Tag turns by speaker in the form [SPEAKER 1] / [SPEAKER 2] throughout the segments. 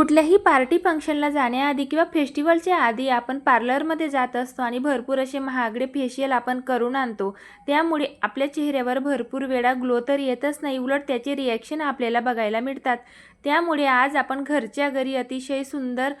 [SPEAKER 1] कुठल्याही पार्टी फंक्शनला जाण्याआधी किंवा फेस्टिवलच्या आधी आपण पार्लरमध्ये जात असतो आणि भरपूर असे महागडे फेशियल आपण करून आणतो. त्यामुळे आपल्या चेहऱ्यावर भरपूर वेळा ग्लो तर येतच नाही उलट त्याचे रिॲक्शन आपल्याला बघायला मिळतात. त्यामुळे आज आपण घरच्या घरी अतिशय सुंदर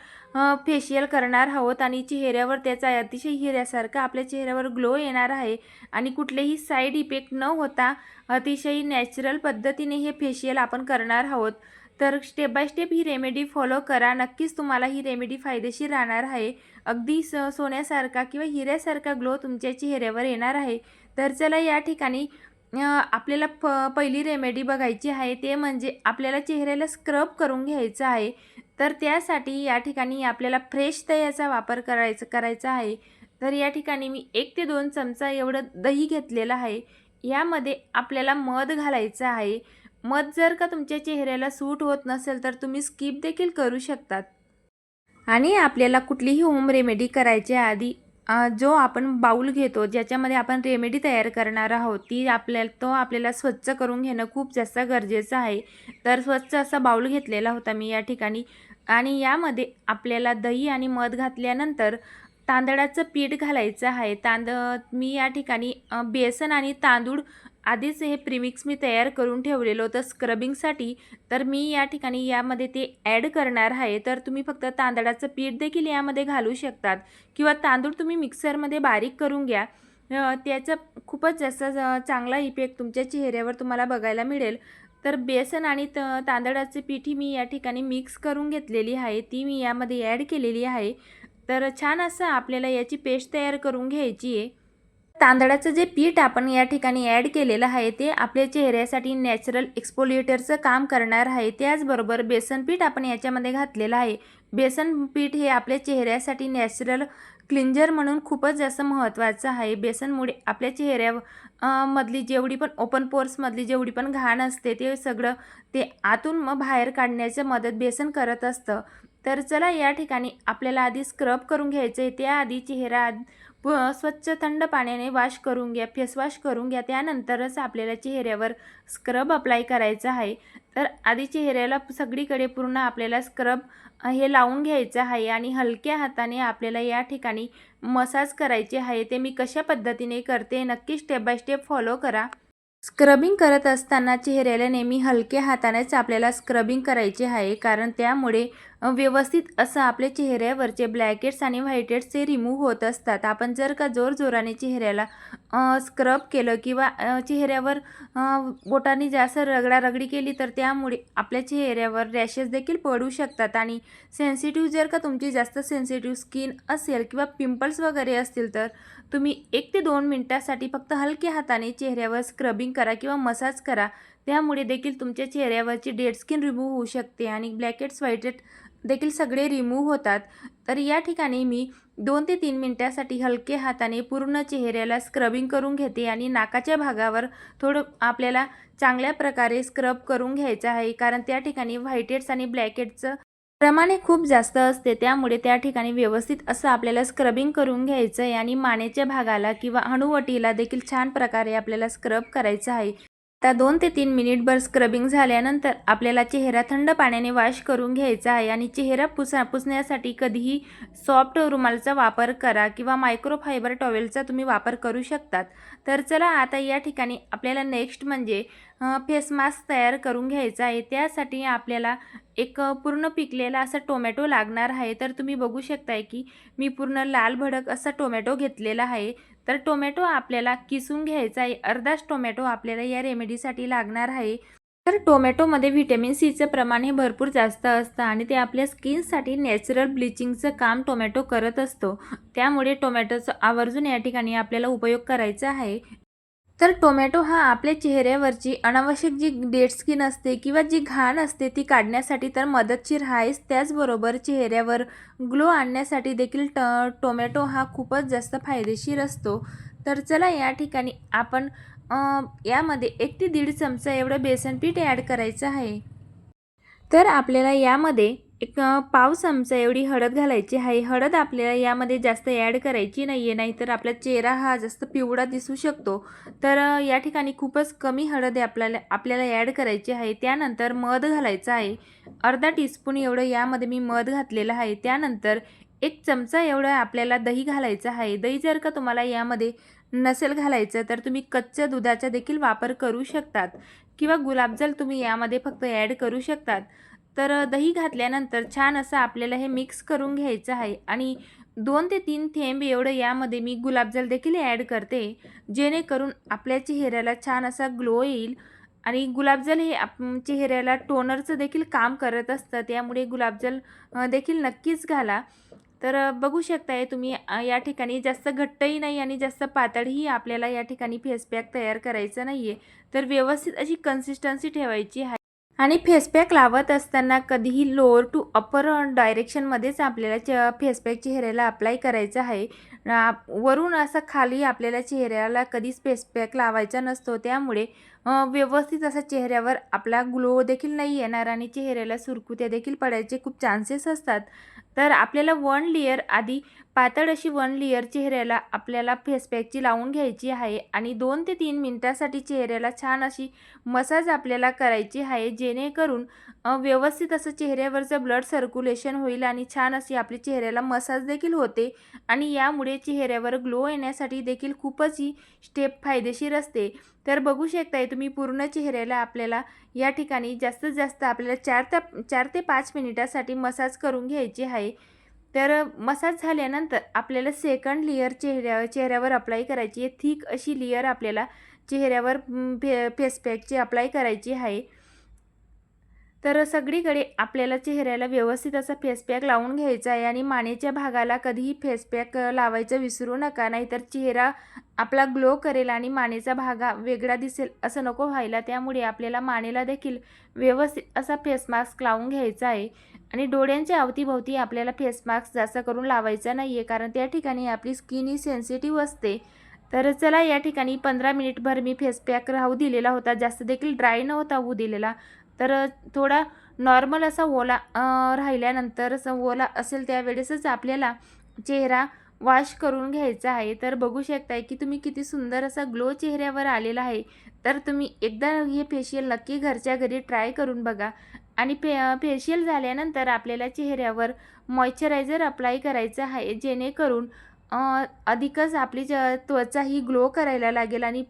[SPEAKER 1] फेशियल करणार आहोत आणि चेहऱ्यावर त्याचा अतिशय हिऱ्यासारखा आपल्या चेहऱ्यावर ग्लो येणार आहे आणि कुठलेही साईड इफेक्ट न होता अतिशय नॅचरल पद्धतीने हे फेशियल आपण करणार आहोत. तर स्टेप बाय स्टेप ही रेमेडी फॉलो करा. नक्कीच तुम्हाला ही रेमेडी फायदेशीर राहणार आहे. अगदी स सोन्यासारखा किंवा हिऱ्यासारखा ग्लो तुमच्या चेहऱ्यावर येणार आहे. तर चला या ठिकाणी आपल्याला प पहिली रेमेडी बघायची आहे. ते म्हणजे आपल्याला चेहऱ्याला स्क्रब करून घ्यायचं आहे. तर त्यासाठी या ठिकाणी आपल्याला फ्रेश दह्याचा वापर करायचा करायचा आहे. तर या ठिकाणी मी एक ते दोन चमचा एवढं दही घेतलेलं आहे. यामध्ये आपल्याला मध घालायचं आहे. मध जर का तुमच्या चेहऱ्याला सूट होत नसेल तर तुम्ही स्किप देखील करू शकतात. आणि आपल्याला कुठलीही होम रेमेडी करायच्या आधी जो आपण बाऊल घेतो ज्याच्यामध्ये आपण रेमेडी तयार करणार आहोत ती आपल्याला तो आपल्याला स्वच्छ करून घेणं खूप जास्त गरजेचं आहे. तर स्वच्छ असा बाऊल घेतलेला होता मी या ठिकाणी. आणि यामध्ये आपल्याला दही आणि मध घातल्यानंतर तांदळाचं पीठ घालायचं आहे. तांद मी या ठिकाणी बेसन आणि तांदूळ आधीच हे प्रिमिक्स मी तयार करून ठेवलेलं होतं स्क्रबिंगसाठी तर मी या ठिकाणी यामध्ये ते ॲड करणार आहे. तर तुम्ही फक्त तांदळाचं पीठ देखील यामध्ये घालू शकतात. किंवा तांदूळ तुम्ही मिक्सरमध्ये बारीक करून घ्या. त्याचा खूपच जास्त चांगला इफेक्ट तुमच्या चेहऱ्यावर तुम्हाला बघायला मिळेल. तर बेसन आणि त तांदळाचे पीठी मी या ठिकाणी मिक्स करून घेतलेली आहे. ती मी यामध्ये ॲड केलेली आहे. तर छान असं आपल्याला याची पेस्ट तयार करून घ्यायची आहे. तांदळाचं जे पीठ आपण या ठिकाणी ॲड केलेलं आहे ते आपल्या चेहऱ्यासाठी नॅचरल एक्सपोलिएटरचं काम करणार आहे. त्याचबरोबर बेसन पीठ आपण याच्यामध्ये घातलेलं आहे. बेसन पीठ हे आपल्या चेहऱ्यासाठी नॅचरल क्लिंजर म्हणून खूपच जास्त महत्त्वाचं आहे. बेसनमुळे आपल्या चेहऱ्या मधली जेवढी पण ओपन पोर्समधली जेवढी पण घाण असते ते सगळं ते आतून मग बाहेर काढण्याचं मदत बेसन करत असतं. तर चला या ठिकाणी आपल्याला आधी स्क्रब करून घ्यायचं आहे त्याआधी चेहरा प स्वच्छ थंड पाण्याने वॉश करून घ्या फेस वॉश करून घ्या. त्यानंतरच आपल्याला चेहऱ्यावर स्क्रब अप्लाय करायचा आहे. तर आधी चेहऱ्याला सगळीकडे पूर्ण आपल्याला स्क्रब हे लावून घ्यायचं आहे आणि हलक्या हाताने आपल्याला या ठिकाणी मसाज करायचे आहे. ते मी कशा पद्धतीने करते नक्की स्टेप बाय स्टेप फॉलो करा. स्क्रबिंग करत असताना चेहऱ्याला नेहमी हलक्या हातानेच आपल्याला स्क्रबिंग करायचे आहे. कारण त्यामुळे व्यवस्थित असं आपल्या चेहऱ्यावरचे ब्लॅकेट्स आणि व्हाईटेट्स ते रिमूव्ह होत असतात. आपण जर का जोरजोराने चेहऱ्याला स्क्रब केलं किंवा चेहऱ्यावर बोटाने जास्त रगडारगडी केली तर त्यामुळे आपल्या चेहऱ्यावर रॅशेस देखील पडू शकतात. आणि सेन्सिटिव्ह जर का तुमची जास्त सेन्सिटिव्ह स्किन असेल किंवा पिंपल्स वगैरे असतील तर तुम्ही एक ते दोन मिनटासाठी फक्त हलक्या हाताने चेहऱ्यावर स्क्रबिंग करा किंवा मसाज करा. त्यामुळे देखील तुमच्या चेहऱ्यावरची डेड स्किन रिमूव्ह होऊ शकते आणि ब्लॅकेट्स व्हाईटेट देखील सगळे रिमूव्ह होतात. तर या ठिकाणी मी दोन ते तीन मिनटासाठी हलके हाताने पूर्ण चेहऱ्याला स्क्रबिंग करून घेते आणि नाकाच्या भागावर थोडं आपल्याला चांगल्या प्रकारे स्क्रब करून घ्यायचं आहे. कारण त्या ठिकाणी व्हाईटेट्स आणि ब्लॅकेटचं प्रमाणे खूप जास्त असते. त्यामुळे त्या ठिकाणी व्यवस्थित असं आपल्याला स्क्रबिंग करून घ्यायचं आहे आणि मानेच्या भागाला किंवा अणुवटीला देखील छान प्रकारे आपल्याला स्क्रब करायचं आहे. आता दोन ते तीन मिनिटभर स्क्रबिंग झाल्यानंतर आपल्याला चेहरा थंड पाण्याने वॉश करून घ्यायचा आहे आणि चेहरा पुसा पुसण्यासाठी कधीही सॉफ्ट रुमालचा वापर करा किंवा मायक्रोफायबर टॉवेलचा तुम्ही वापर करू शकतात. तर चला आता या ठिकाणी आपल्याला नेक्स्ट म्हणजे फेस मास्क तयार करून घ्यायचा आहे. त्यासाठी आपल्याला एक पूर्ण पिकलेला असा टोमॅटो लागणार आहे. तर तुम्ही बघू शकताय की मी पूर्ण लाल भडक असा टोमॅटो घेतलेला आहे. तर टोमॅटो आपल्याला किसून घ्यायचा आहे. अर्धाच टोमॅटो आपल्याला या रेमेडीसाठी लागणार आहे. तर टोमॅटोमध्ये व्हिटॅमिन सीचं प्रमाण हे भरपूर जास्त असतं आणि ते आपल्या स्किनसाठी नॅचरल ब्लिचिंगचं काम टोमॅटो करत असतो. त्यामुळे टोमॅटोचं आवर्जून या ठिकाणी आपल्याला उपयोग करायचा आहे. तर टोमॅटो हा आपल्या चेहऱ्यावरची अनावश्यक जी डेड स्किन असते किंवा जी घाण असते ती काढण्यासाठी तर मदतशीर आहेच. त्याचबरोबर चेहऱ्यावर ग्लो आणण्यासाठी देखील ट टोमॅटो हा खूपच जास्त फायदेशीर असतो. तर चला या ठिकाणी आपण यामध्ये एक ते दीड चमचा एवढं बेसन पीठ ॲड करायचं आहे. तर आपल्याला यामध्ये एक पाव चमचा एवढी हळद घालायची आहे. हळद आपल्याला यामध्ये जास्त ॲड करायची नाही आहे नाहीतर आपला चेहरा हा जास्त पिवळा दिसू शकतो. तर या ठिकाणी खूपच कमी हळद आहे आपल्याला आपल्याला ॲड करायची आहे. त्यानंतर मध घालायचं आहे. अर्धा टीस्पून एवढं यामध्ये मी मध घातलेलं आहे. त्यानंतर एक चमचा एवढं आपल्याला दही घालायचं आहे. दही जर का तुम्हाला यामध्ये नसेल घालायचं तर तुम्ही कच्च्या दुधाचा देखील वापर करू शकतात. किंवा गुलाबजल तुम्ही यामध्ये फक्त ॲड करू शकतात. तर दही घातल्यानंतर छान असं आपल्याला हे मिक्स करून घ्यायचं आहे आणि दोन ते तीन थेंब एवढं यामध्ये मी गुलाबजल देखील ॲड करते जेणेकरून आपल्या चेहऱ्याला छान असा ग्लो येईल आणि गुलाबजल हे आप चेहऱ्याला टोनरचं देखील काम करत असतं त्यामुळे गुलाबजल देखील नक्कीच घाला. तर बघू शकताय तुम्ही या ठिकाणी जास्त घट्टही नाही आणि जास्त पातळही आपल्याला या ठिकाणी फेस पॅक तयार करायचं नाही आहे तर व्यवस्थित अशी कन्सिस्टन्सी ठेवायची आहे. आणि फेसपॅक लावत असताना कधीही लोअर टू अपर डायरेक्शनमध्येच आपल्याला च फेसपॅक चेहऱ्याला अप्लाय करायचं आहे. वरून असं खाली आपल्याला चेहऱ्याला कधीच फेसपॅक लावायचा नसतो. त्यामुळे व्यवस्थित असा चेहऱ्यावर आपला ग्लो देखील नाही येणार आणि चेहऱ्याला सुरकुत्या देखील पडायचे खूप चान्सेस असतात. तर आपल्याला वन लेअर आधी पातळ अशी वन लेअर चेहऱ्याला आपल्याला फेसपॅकची लावून घ्यायची आहे आणि दोन ते तीन मिनटासाठी चेहऱ्याला छान अशी मसाज आपल्याला करायची आहे जेणेकरून व्यवस्थित असं चेहऱ्यावरचं ब्लड सर्क्युलेशन होईल आणि छान अशी आपली चेहऱ्याला मसाज देखील होते आणि यामुळे चेहऱ्यावर ग्लो येण्यासाठी देखील खूपच ही स्टेप फायदेशीर असते. तर बघू शकताय तुम्ही पूर्ण चेहऱ्याला आपल्याला या ठिकाणी जास्तीत जास्त आपल्याला चार ते चार ते पाच मिनिटासाठी मसाज करून घ्यायची आहे. तर मसाज झाल्यानंतर आपल्याला सेकंड लेअर चेहऱ्या चेहऱ्यावर अप्लाय करायची आहे. थिक अशी लेअर आपल्याला चेहऱ्यावर म, फे फेसपॅकची अप्लाय करायची आहे. तर सगळीकडे आपल्याला चेहऱ्याला व्यवस्थित असा फेसपॅक लावून घ्यायचा आहे आणि मानेच्या भागाला कधीही फेसपॅक लावायचं विसरू नका. नाहीतर चेहरा आपला ग्लो करेल आणि मानेचा भागा वेगळा दिसेल असं नको व्हायला. त्यामुळे आपल्याला मानेला देखील व्यवस्थित असा फेस मास्क लावून घ्यायचा आहे. आणि डोळ्यांच्या अवतीभोवती आपल्याला फेस मास्क जास्त करून लावायचा नाही आहे कारण त्या ठिकाणी आपली स्किन ही सेन्सिटिव्ह असते. तर चला या ठिकाणी पंधरा मिनिटभर मी फेस पॅक राहू दिलेला होता. जास्त देखील ड्राय नव्हता होऊ दिलेला. तर थोडा नॉर्मल असा ओला राहिल्यानंतर असं ओला असेल त्यावेळेसच आपल्याला चेहरा वॉश करून घ्यायचा आहे. तर बघू शकताय की तुम्ही किती सुंदर असा ग्लो चेहऱ्यावर आलेला आहे. तर तुम्ही एकदा हे फेशियल नक्की घरच्या घरी ट्राय करून बघा. आणि फे फेशियल झाल्यानंतर आपल्याला चेहऱ्यावर मॉइश्चरायझर अप्लाय करायचं आहे. जेणेकरून अधिकच आपली ज त्वचा ही ग्लो करायला लागेल आणि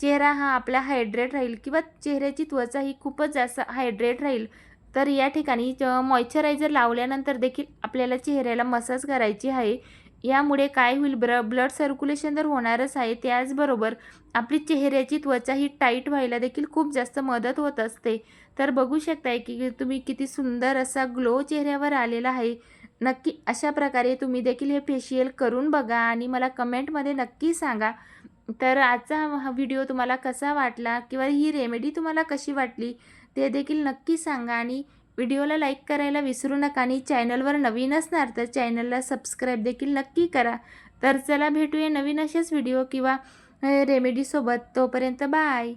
[SPEAKER 1] चेहरा हा आपला हायड्रेट राहील किंवा चेहऱ्याची त्वचा ही खूपच जास्त हायड्रेट राहील तर या ठिकाणी मॉइश्चरायझर लावल्यानंतर देखील आपल्याला चेहऱ्याला मसाज करायची आहे. यामुळे काय होईल ब्र ब्लड सर्क्युलेशन तर होणारच आहे. त्याचबरोबर आपली चेहऱ्याची त्वचा ही टाईट व्हायला देखील खूप जास्त मदत होत असते. तर बघू शकताय की तुम्ही किती सुंदर असा ग्लो चेहऱ्यावर आलेला आहे. नक्की अशा प्रकारे तुम्ही देखील हे फेशियल करून बघा आणि मला कमेंटमध्ये नक्की सांगा. तर आजचा हा व्हिडिओ तुम्हाला कसा वाटला किंवा ही रेमेडी तुम्हाला कशी वाटली ते देखील नक्की सांगा आणि व्हिडिओला लाईक करायला विसरू नका आणि चॅनलवर नवीन असणार तर चॅनलला सबस्क्राईब देखील नक्की करा. तर चला भेटूया नवीन असेच व्हिडिओ किंवा रेमेडीसोबत तोपर्यंत बाय.